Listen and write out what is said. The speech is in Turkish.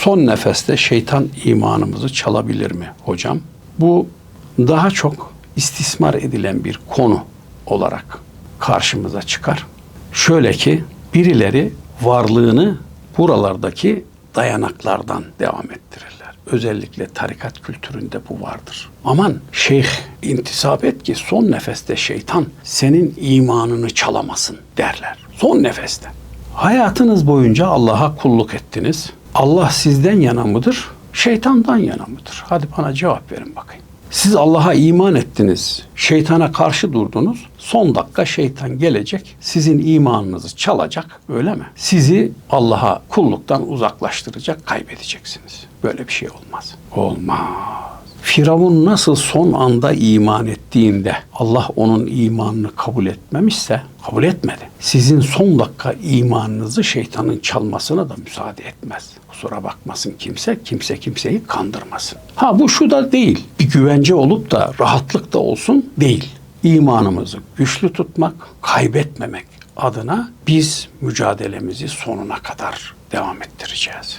son nefeste şeytan imanımızı çalabilir mi hocam? Bu daha çok istismar edilen bir konu olarak karşımıza çıkar. Şöyle ki birileri varlığını buralardaki dayanaklardan devam ettirirler. Özellikle tarikat kültüründe bu vardır. Aman şeyh intisap et ki son nefeste şeytan senin imanını çalamasın derler. Son nefeste. Hayatınız boyunca Allah'a kulluk ettiniz. Allah sizden yana mıdır? Şeytandan yana mıdır? Hadi bana cevap verin bakayım. Siz Allah'a iman ettiniz, şeytana karşı durdunuz. Son dakika şeytan gelecek, sizin imanınızı çalacak, öyle mi? Sizi Allah'a kulluktan uzaklaştıracak, kaybedeceksiniz. Böyle bir şey olmaz. Olmaz. Firavun nasıl son anda iman ettiğinde Allah onun imanını kabul etmemişse kabul etmedi. Sizin son dakika imanınızı şeytanın çalmasına da müsaade etmez. Kusura bakmasın kimse, kimse kimseyi kandırmasın. Ha bu şu da değil. Bir güvence olup da rahatlık da olsun değil. İmanımızı güçlü tutmak, kaybetmemek adına biz mücadelemizi sonuna kadar devam ettireceğiz.